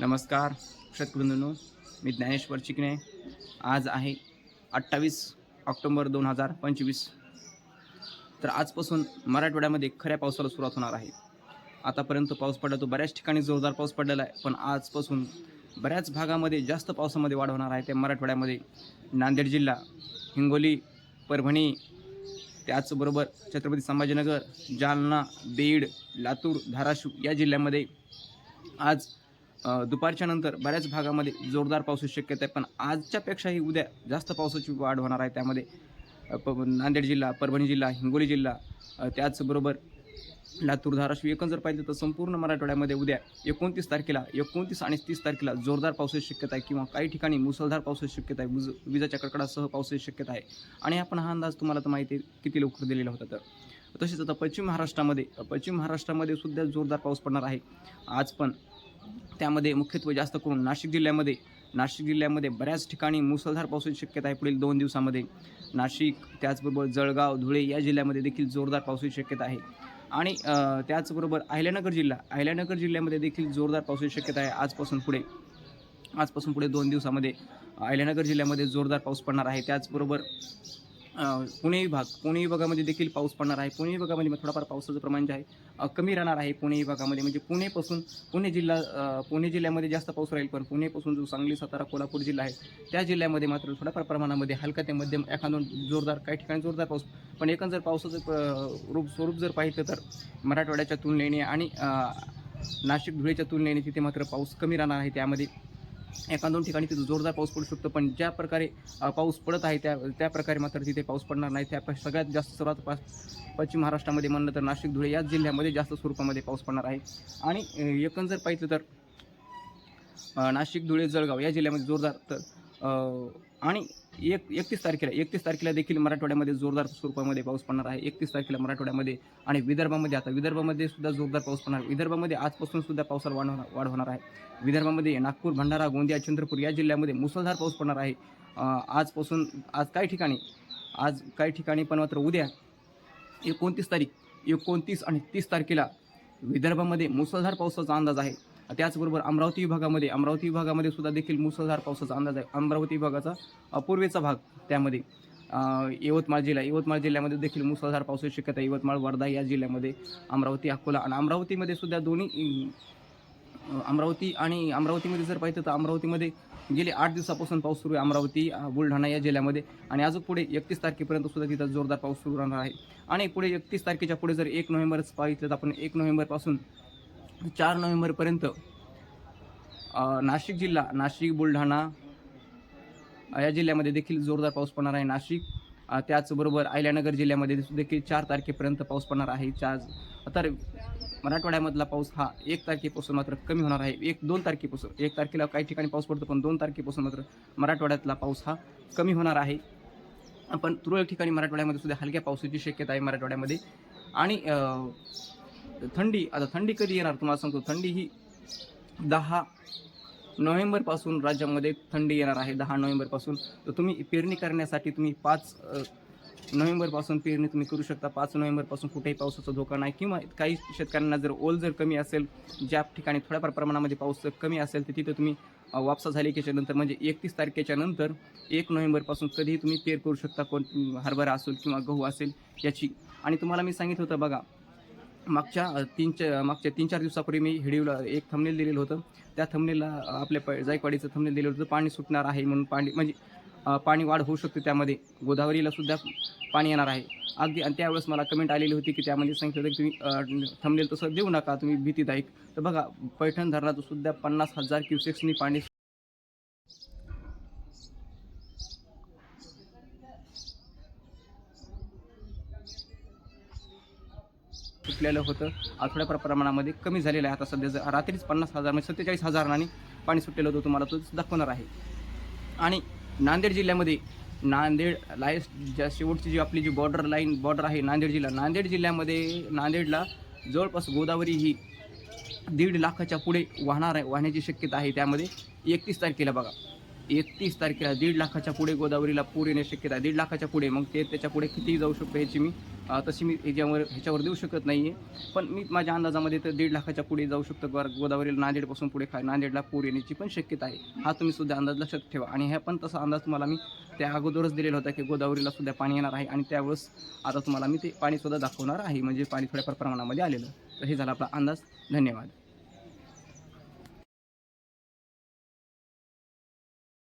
नमस्कार शेतकरी मी ज्ञानेश्वर चिकणे आज आहे अठ्ठावीस ऑक्टोंबर दोन हजार पंचवीस. तर आजपासून मराठवाड्यामध्ये खऱ्या पावसाला सुरुवात होणार आहे. आतापर्यंत पाऊस पडला तो बऱ्याच ठिकाणी जोरदार पाऊस पडलेला आहे पण आजपासून बऱ्याच भागामध्ये जास्त पावसामध्ये वाढ होणार आहे. त्या मराठवाड्यामध्ये नांदेड जिल्हा हिंगोली परभणी त्याचबरोबर छत्रपती संभाजीनगर जालना बीड लातूर धाराशिव या जिल्ह्यामध्ये आज दुपारच्या नंतर बऱ्याच भागामध्ये जोरदार पावसाची शक्यता आहे पण आजच्यापेक्षाही उद्या जास्त पावसाची वाढ होणार आहे. त्यामध्ये प नांदेड जिल्हा परभणी जिल्हा हिंगोली जिल्हा त्याचबरोबर लातूर धाराशिव एकूण जर पाहिजे तर संपूर्ण मराठवाड्यामध्ये उद्या एकोणतीस तारखेला एकोणतीस आणि तीस तारखेला जोरदार पावसाची शक्यता आहे किंवा काही ठिकाणी मुसळधार पावसाची शक्यता आहे. विज विजाच्या कडकडासह पावसाची शक्यता आहे. आणि आपण हा अंदाज तुम्हाला तर माहिती आहे किती लवकर दिलेला होता तर. तसेच आता पश्चिम महाराष्ट्रामध्ये पश्चिम महाराष्ट्रामध्ये सुद्धा जोरदार पाऊस पडणार आहे. आज पण त्यामध्ये मुख्यत्वे जास्त करून नाशिक जिल्ह्यामध्ये. नाशिक जिल्ह्यामध्ये बऱ्याच ठिकाणी मुसळधार पावसाची शक्यता आहे पुढील दोन दिवसामध्ये. नाशिक त्याचबरोबर जळगाव धुळे या जिल्ह्यामध्ये देखील जोरदार पावसाची शक्यता आहे. आणि त्याचबरोबर अहिल्यानगर जिल्हा. अहिल्यानगर जिल्ह्यामध्ये देखील जोरदार पावसाची शक्यता आहे आजपासून पुढे. आजपासून पुढे दोन दिवसामध्ये अहिल्यानगर जिल्ह्यामध्ये जोरदार पाऊस पडणार आहे. त्याचबरोबर पुणे विभाग पुणे विभागामध्ये देखील पाऊस पडणार आहे. पुणे विभागामध्ये थोडाफार पावसाचं प्रमाण जे आहे कमी राहणार आहे पुणे विभागामध्ये. म्हणजे पुणेपासून पुणे जिल्हा पुणे जिल्ह्यामध्ये जास्त पाऊस राहील पण पुणेपासून जो सांगली सातारा कोल्हापूर जिल्हा आहे त्या जिल्ह्यामध्ये मात्र थोड्याफार प्रमाणामध्ये हलका ते मध्यम एखादं जोरदार काही ठिकाणी जोरदार पाऊस. पण एकंदर पावसाचं रूप स्वरूप जर पाहिलं तर मराठवाड्याच्या तुलनेने आणि नाशिक धुळेच्या तुलनेने तिथे मात्र पाऊस कमी राहणार आहे. त्यामध्ये एका दोन ठिकाणी तिथं जोरदार पाऊस पडू शकतो पण ज्या प्रकारे पाऊस पडत आहे त्या त्या प्रकारे मात्र तिथे पाऊस पडणार नाही. त्या सगळ्यात जास्त सर्वात पा पश्चिम महाराष्ट्रामध्ये म्हणलं तर नाशिक धुळे याच जिल्ह्यामध्ये जास्त स्वरूपामध्ये पाऊस पडणार आहे. आणि एकंदर जर पाहिलं तर नाशिक धुळे जळगाव या जिल्ह्यामध्ये जोरदार तर आणि एक एकतीस तारखेला एकतीस तारखेला देखील मराठवाड्यामध्ये जोरदार स्वरूपामध्ये पाऊस पडणार आहे. एकतीस तारखेला मराठवाड्यामध्ये आणि विदर्भामध्ये आता विदर्भामध्ये सुद्धा जोरदार पाऊस पडणार. आहे. विदर्भामध्ये आजपासून सुद्धा पावसाला वाढ होणार वाढ होणार आहे. विदर्भामध्ये नागपूर भंडारा गोंदिया चंद्रपूर या जिल्ह्यामध्ये मुसळधार पाऊस पडणार आहे. आजपासून आज काही ठिकाणी आज काही ठिकाणी पण मात्र उद्या एकोणतीस तारीख एकोणतीस आणि तीस तारखेला विदर्भामध्ये मुसळधार पावसाचा अंदाज आहे. त्याचबरोबर अमरावती विभागामध्ये अमरावती विभागामध्ये सुद्धा देखील मुसळधार पावसाचा अंदाज आहे. अमरावती विभागाचा अपूर्वेचा पूर्वेचा भाग त्यामध्ये यवतमाळ जिल्हा यवतमाळ जिल्ह्यामध्ये देखील मुसळधार पावसाची शक्यता आहे. यवतमाळ वर्धा या जिल्ह्यामध्ये अमरावती अकोला आणि अमरावतीमध्ये सुद्धा दोन्ही अमरावती आणि अमरावतीमध्ये जर पाहिजे तर अमरावतीमध्ये गेले आठ दिवसापासून पाऊस सुरू आहे. अमरावती बुलढाणा या जिल्ह्यामध्ये आणि अजून पुढे एकतीस तारखेपर्यंत सुद्धा तिथं जोरदार पाऊस सुरू राहणार आहे. आणि पुढे एकतीस तारखेच्या पुढे जर एक नोव्हेंबरच पाहिजे तर आपण एक नोव्हेंबरपासून चार नोव्हेंबरपर्यंत नाशिक जिल्हा नाशिक बुलढाणा या जिल्ह्यामध्ये देखील जोरदार पाऊस पडणार आहे. नाशिक त्याचबरोबर अहिल्यानगर जिल्ह्यामध्ये देखील चार तारखेपर्यंत पाऊस पडणार आहे. चार तर मराठवाड्यामधला पाऊस हा एक तारखेपासून मात्र कमी होणार आहे. एक दोन तारखेपासून एक तारखेला काही ठिकाणी पाऊस पडतो पण दोन तारखेपासून मात्र मराठवाड्यातला पाऊस हा कमी होणार आहे. पण तुरळक ठिकाणी मराठवाड्यामध्ये सुद्धा हलक्या पावसाची शक्यता आहे मराठवाड्यामध्ये. आणि थंडी आता थंडी कधी येणार? तुम्हाला सांगतो थंडी ही दहा नोव्हेंबरपासून राज्यामध्ये थंडी येणार आहे दहा नोव्हेंबरपासून. तर तुम्ही पेरणी करण्यासाठी तुम्ही पाच नोव्हेंबरपासून पेरणी तुम्ही करू शकता. पाच नोव्हेंबरपासून कुठेही पावसाचा धोका नाही. किंवा काही शेतकऱ्यांना जर ओल जर कमी असेल ज्या ठिकाणी थोड्याफार प्रमाणामध्ये पाऊस कमी असेल तर तिथं तुम्ही वापसा झाली त्याच्यानंतर म्हणजे एकतीस तारखेच्या नंतर एक नोव्हेंबरपासून कधीही तुम्ही पेर करू शकता. कोण हरभरा असेल किंवा गहू असेल याची. आणि तुम्हाला मी सांगितलं होतं बघा मागच्या तीन चा मागच्या तीन चार दिवसापूर्वी मी व्हिडिओला एक थंबनेल दिलेलं होतं. त्या थंबनेलला आपल्या प जायकवाडीचं थंबनेल दिलेलं होतं. पाणी सुटणार आहे म्हणून पाणी म्हणजे पाणी वाढ होऊ शकते त्यामध्ये. गोदावरीला सुद्धा पाणी येणार आहे. अगदी आणि त्यावेळेस मला कमेंट आलेली होती की त्यामध्ये सांगितलं होतं की तुम्ही थंबनेल तसं देऊ नका. तुम्ही भीतीदायक. तर बघा पैठण धरणात सुद्धा पन्नास हजार क्युसेक्सनी पाणी सुटलेलं होतं. आज प्रमाणामध्ये कमी झालेलं आहे. आता सध्या जर- रात्रीच पन्नास हजार म्हणजे सत्तेचाळीस हजारांनी पाणी सुटलेलं होतं तुम्हाला तो दाखवणार आहे. आणि नांदेड जिल्ह्यामध्ये नांदेड लायस ज्या शेवटची जी आपली जी बॉर्डर लाईन बॉर्डर आहे नांदेड जिल्हा नांदेड जिल्ह्यामध्ये नांदेडला जवळपास गोदावरी ही दीड लाखाच्या पुढे वाहणार आहे वाहण्याची शक्यता आहे. त्यामध्ये एकतीस तारखेला बघा. एकतीस तारखेला दीड लाखाच्या पुढे गोदावरीला पूर येण्याची शक्यता आहे. दीड लाखाच्या पुढे. मग ते त्याच्या पुढे कितीही जाऊ शकतो ह्याची मी तशी मी ह्याच्यावर ह्याच्यावर देऊ शकत नाही आहे पण मी माझ्या अंदाजामध्ये तर दीड लाखाच्या पुढे जाऊ शकतो. गोर गोदावरीला नांदेडपासून पुढे खा नांदेडला पूर येण्याची पण शक्यता आहे. हा तुम्ही सुद्धा अंदाज लक्षात ठेवा. आणि ह्या पण तसा अंदाज तुम्हाला मी त्या अगोदरच दिलेला होता की गोदावरीला सुद्धा पाणी येणार आहे आणि त्यावेळेस आता तुम्हाला मी ते पाणीसुद्धा दाखवणार आहे. म्हणजे पाणी थोड्याफार प्रमाणामध्ये आलेलं. तर हे झाला आपला अंदाज. धन्यवाद.